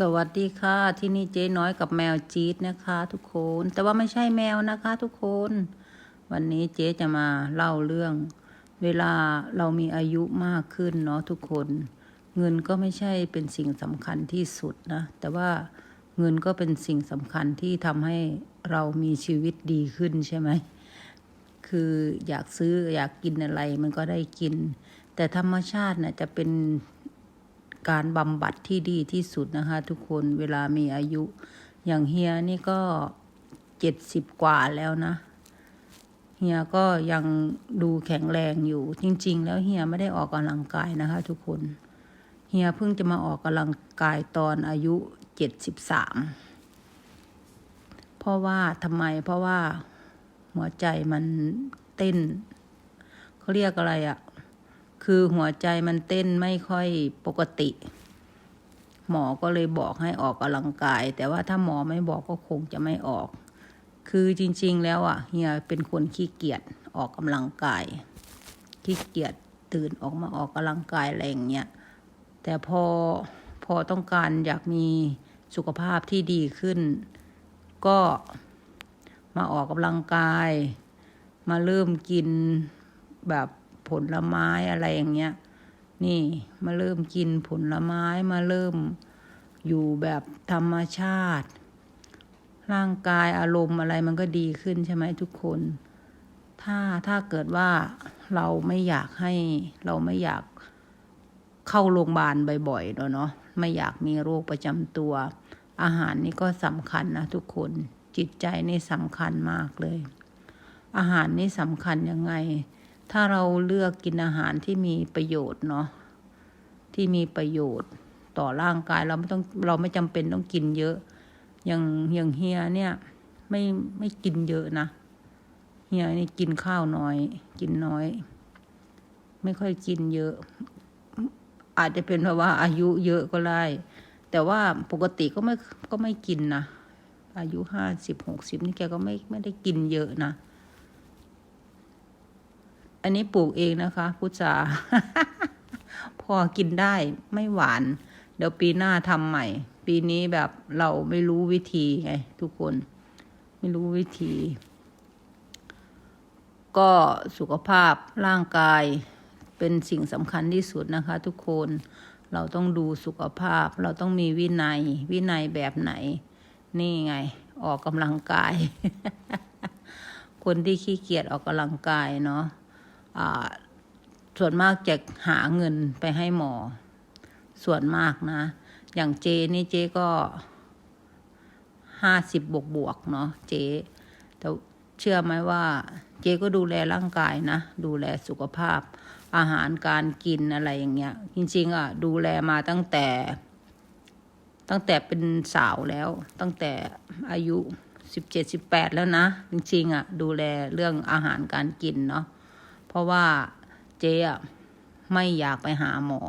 สวัสดีค่ะ ที่นี่เจ๊น้อยกับแมวจี๊ดนะคะ ทุกคน แต่ว่าไม่ใช่แมวนะคะ ทุกคน วันนี้เจ๊จะมาเล่าเรื่อง เวลาเรามีอายุมากขึ้นเนาะทุกคน เงินก็ไม่ใช่เป็นสิ่งสำคัญที่สุดนะ แต่ว่าเงินก็เป็นสิ่งสำคัญที่ทำให้เรามีชีวิตดีขึ้นใช่ไหม คืออยากซื้ออยากกินอะไรมันก็ได้กิน แต่ธรรมชาติน่ะจะเป็น การบำบัดที่ดีที่สุดนะคะ ทุกคนเวลามีอายุ อย่างเฮียนี่ก็เจ็ดสิบกว่าแล้วนะ เฮียก็ยังดูแข็งแรงอยู่ จริง ๆ แล้วเฮียไม่ได้ออกกำลังกายนะคะ ทุกคน เฮียเพิ่งจะมาออกกำลังกายตอนอายุเจ็ดสิบสามเพราะว่าทำไมเพราะว่าหัวใจมันเต้นเขาเรียกอะไรอะ่ะ คือหัวใจมันเต้นไม่ค่อยปกติ หมอก็เลยบอกให้ออกกำลังกาย แต่ว่าถ้าหมอไม่บอกก็คงจะไม่ออก คือจริง ๆ แล้วอะเฮียเป็นคนขี้เกียจออกกำลังกาย ขี้เกียจตื่นออกมาออกกำลังกายอะไรอย่างเงี้ยแต่พอพอต้องการอยากมีสุขภาพที่ดีขึ้น ก็มาออกกำลังกาย มาเริ่มกินแบบ ผลไม้อะไรอย่างเงี้ย นี่มาเริ่มกินผลไม้มาเริ่มอยู่แบบธรรมชาติ ร่างกายอารมณ์อะไรมันก็ดีขึ้นใช่ไหมทุกคน ถ้าถ้าเกิดว่าเราไม่อยากให้เราไม่อยากเข้าโรงพยาบาลบ่อยๆเนอะเนาะไม่อยากมีโรคประจำตัว อาหารนี่ก็สำคัญนะทุกคนจิตใจนี่สำคัญมากเลย อาหารนี่สำคัญยังไง ถ้าเราเลือกกินอาหารที่มีประโยชน์เนาะที่มีประโยชน์ต่อร่างกายเราไม่ต้องเราไม่จำเป็นต้องกินเยอะ อย่างอย่างเฮียเนี่ย ไม่ไม่กินเยอะนะเฮียนี่กินข้าวน้อย กินน้อย ไม่ค่อยกินเยอะ อาจจะเป็นเพราะว่าอายุเยอะก็ได้แต่ว่าปกติก็ไม่ก็ไม่กินนะอายุห้าสิบหกสิบนี่แกก็ไม่ไม่ได้กินเยอะนะ อันนี้ปลูกเองนะคะพุทราพอกินได้ไม่หวาน เดี๋ยวปีหน้าทำใหม่ ปีนี้แบบเราไม่รู้วิธีไงทุกคน ไม่รู้วิธี ก็สุขภาพร่างกายเป็นสิ่งสำคัญที่สุดนะคะ ทุกคนเราต้องดูสุขภาพ เราต้องมีวินัย วินัยแบบไหน นี่ไง ออกกำลังกาย คนที่ขี้เกียจออกกำลังกายเนาะ ส่วนมากจะหาเงินไปให้หมอ ส่วนมากนะ อย่างเจนี่เจก็ห้าสิบบวกบวกเนาะเจแต่เชื่อไหมว่า เจก็ดูแลร่างกายนะ ดูแลสุขภาพ อาหารการกินอะไรอย่างเงี้ย จริง ๆ อะ ดูแลมาตั้งแต่ ตั้งแต่เป็นสาวแล้ว ตั้งแต่อายุสิบเจ็ดสิบแปดแล้วนะ จริง ๆ อะ ดูแลเรื่องอาหารการกินเนาะ ราะว่าเจ๊ไม่อยากไปหาหมอ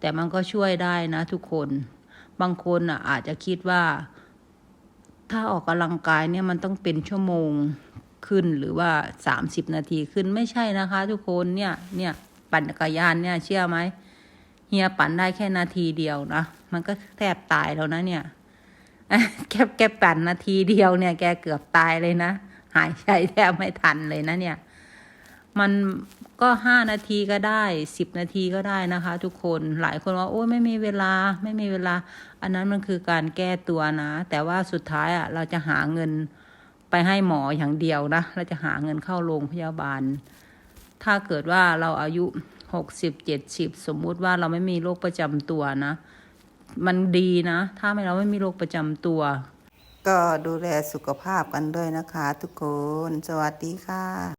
แต่มันก็ช่วยได้นะทุกคน บางคนอะอาจจะคิดว่า ถ้าออกกำลังกายเนี่ยมันต้องเป็นชั่วโมงขึ้นหรือว่าสามสิบนาทีขึ้นไม่ใช่นะคะ ทุกคนเนี่ยเนี่ยปั่นจักรยานเนี่ยเชื่อไหมเฮียปั่นได้แค่นาทีเดียวนะมันก็แทบตายแล้วนะเนี่ยแกแกปั่นนาทีเดียวเนี่ย แกเกือบตายเลยนะหายใจแทบไม่ทันเลยนะเนี่ย มันก็ห้านาทีก็ได้สิบนาทีก็ได้นะคะ ทุกคนหลายคนว่าโอ้ยไม่มีเวลาไม่มีเวลา อันนั้นมันคือการแก้ตัวนะ แต่ว่าสุดท้ายอะเราจะหาเงินไปให้หมออย่างเดียวนะ เราจะหาเงินเข้าโรงพยาบาล ถ้าเกิดว่าเราอายุหกสิบเจ็ดสิบสมมุติว่าเราไม่มีโรคประจำตัวนะ มันดีนะ ถ้าไม่เราไม่มีโรคประจำตัว ก็ดูแลสุขภาพกันด้วยนะคะ ทุกคน สวัสดีค่ะ